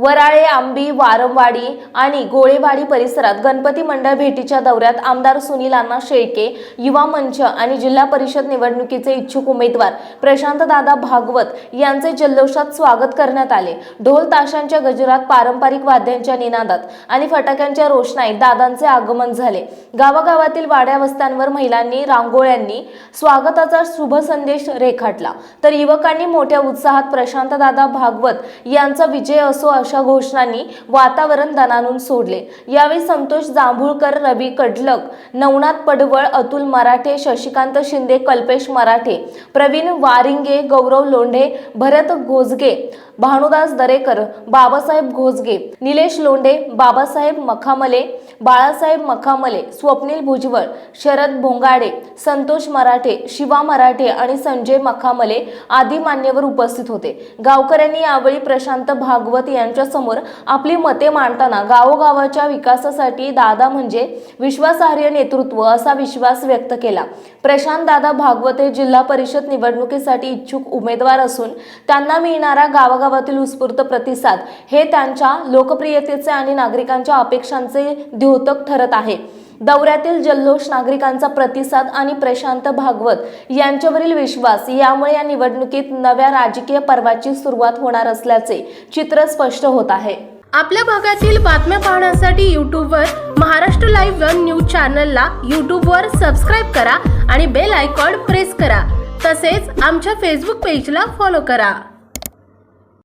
वराळे आंबी वारंवाडी आणि गोळेवाडी परिसरात गणपती मंडळ भेटीच्या दौऱ्यात आमदार सुनील अण्णा शेळके युवा मंच आणि जिल्हा परिषद निवडणुकीचे इच्छुक उमेदवार प्रशांतदादा भागवत यांचे जल्लोषात स्वागत करण्यात आले. ढोल ताशांच्या गजरात पारंपरिक वाद्यांच्या निनादात आणि फटाक्यांच्या रोषणाईत दादांचे आगमन झाले. गावागावातील वाड्या वस्त्यांवर महिलांनी रांगोळ्यांनी स्वागताचा शुभ संदेश रेखाटला. तर युवकांनी मोठ्या उत्साहात प्रशांतदादा भागवत यांचा विजय असो अशा घोषणांनी वातावरण दणानून सोडले. यावेळी संतोष जांभूळकर रवी कडलक नवनाथ पडवळ अतुल मराठे शशिकांत शिंदे कल्पेश मराठे प्रवीण वारिंगे गौरव लोंढे भरत घोजगे भानुदास दरेकर बाबासाहेब घोजगे निलेश लोंढे बाबासाहेब मखामले बाळासाहेब मखामले स्वप्नील भुजबळ शरद भोंगाडे संतोष मराठे शिवा मराठे आणि संजय मखामले आदी मान्यवर उपस्थित होते. गावकऱ्यांनी यावेळी प्रशांत भागवत यांच्या समोर आपली मते मांडताना गावोगावाच्या विकासासाठी दादा म्हणजे विश्वासार्ह नेतृत्व असा विश्वास व्यक्त केला. प्रशांत दादा भागवत हे जिल्हा परिषद निवडणुकीसाठी इच्छुक उमेदवार असून त्यांना मिळणारा गावागावातील उत्स्फूर्त प्रतिसाद हे त्यांच्या लोकप्रियतेचे आणि नागरिकांच्या अपेक्षांचे द्योतक ठरत आहे. दौऱ्यातील जल्लोष नागरिकांचा प्रतिसाद आणि प्रशांत भागवत यांच्यावरील विश्वास यामुळे या निवडणुकीत नव्या राजकीय पर्वाची सुरुवात होणार असल्याचे चित्र स्पष्ट होत आहे. आपल्या भागातील बातम्या पाहण्यासाठी यूट्यूबवर महाराष्ट्र लाईव्ह वन न्यूज चॅनलला यूट्यूबवर सबस्क्राईब करा आणि बेल आयकॉन प्रेस करा. तसेच आमच्या फेसबुक पेजला फॉलो करा.